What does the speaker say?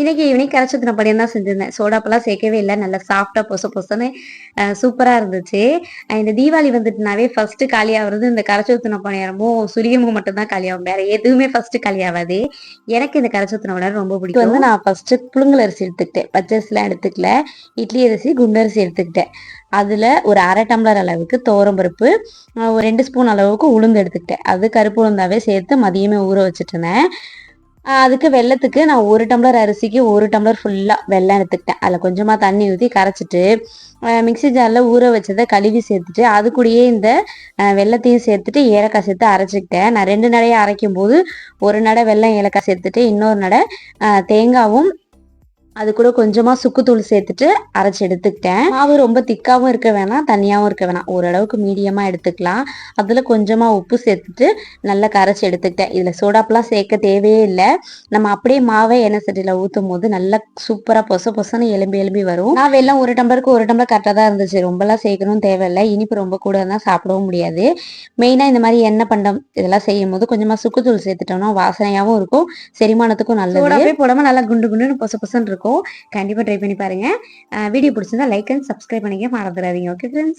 இன்னைக்கு ஈவினிங் கரைச்சத்தின படியம் தான் செஞ்சிருந்தேன். சோடாப்பெல்லாம் சேர்க்கவே இல்லை. நல்லா சாஃப்டா பொச பொசன்னு சூப்பரா இருந்துச்சு. இந்த தீபாவளி வந்துட்டுனாவே ஃபர்ஸ்ட் காலியாகிறது இந்த கரைச்சத்தின பணியாரமும் சுரியமும் மட்டும் தான் காலியாகும் வேற எதுவுமே ஃபர்ஸ்ட் காலியாகாது எனக்கு இந்த கரைச்சத்தின பணியாரம் ரொம்ப பிடிக்கும். வந்து நான் ஃபர்ஸ்ட் புழுங்கல் அரிசி எடுத்துக்கிட்டேன். பச்சை அரிசிலாம் எடுத்துக்கல. இட்லி அரிசி குண்டரிசி எடுத்துக்கிட்டேன். அதுல ஒரு அரை டம்ளர் அளவுக்கு துவரம்பருப்பு அஹ் ஒரு ரெண்டு ஸ்பூன் அளவுக்கு உளுந்து எடுத்துக்கிட்டேன். அது கருப்பு உளுந்தாவே சேர்த்து மதியமே ஊற வச்சுட்டு இருந்தேன் அதுக்கு வெள்ளத்துக்கு நான் ஒரு டம்ளர் அரிசிக்கு ஒரு டம்ளர் ஃபுல்லாக வெள்ளம் எடுத்துக்கிட்டேன். அதில் கொஞ்சமாக தண்ணி ஊற்றி கரைச்சிட்டு மிக்சி மிக்ஸி ஜாரில் ஊற வச்சதை கழுவி சேர்த்துட்டு அது கூடயே இந்த வெள்ளத்தையும் வெல்லத்தையும் சேர்த்துட்டு ஏலக்காய் சேர்த்து அரைச்சிக்கிட்டேன். நான் ரெண்டு நடையை அரைக்கும் போது ஒரு நடை வெள்ளம் ஏலக்காய் சேர்த்துட்டு இன்னொரு நடை தேங்காவும் அது கூட கொஞ்சமா சுக்குத்தூள் சேர்த்துட்டு அரைச்சி எடுத்துக்கிட்டேன். மாவு ரொம்ப திக்காவும் இருக்க வேணாம் தண்ணியாவும் இருக்க வேணாம். ஓரளவுக்கு மீடியமா எடுத்துக்கலாம். அதுல கொஞ்சமா உப்பு சேர்த்துட்டு நல்லா கரைச்சி எடுத்துக்கிட்டேன். இதுல சோடாப்பெல்லாம் சேர்க்க தேவையே இல்லை. நம்ம அப்படியே மாவை எண்ணெய் சட்டியில ஊத்தும் போது நல்லா சூப்பரா பொச பொசன்னு எலும்பி எலும்பி வரும். நான் எல்லாம் ஒரு டம்பருக்கு ஒரு டம்பர் கரெக்டாக தான் இருந்துச்சு. ரொம்பலாம் சேர்க்கணும் தேவையில்லை. இனிப்பு ரொம்ப கூட இருந்தால் சாப்பிடவும் முடியாது. மெயினா இந்த மாதிரி எண்ணெய் பண்டம் இதெல்லாம் செய்யும் போது கொஞ்சமா சுக்குத்தூள் சேர்த்துட்டோம்னா வாசனையாவும் இருக்கும் செரிமானத்துக்கும் நல்லது. போடாமல் போடாம நல்லா குண்டு குண்டுன்னு பொச பொசன்னு இருக்கும். கண்டிப்பா ட்ரை பண்ணி பாருங்க. வீடியோ பிடிச்சிருந்தா லைக் அண்ட் சப்ஸ்கிரைப் பண்ணிக்க மறந்துடாதீங்க. Okay friends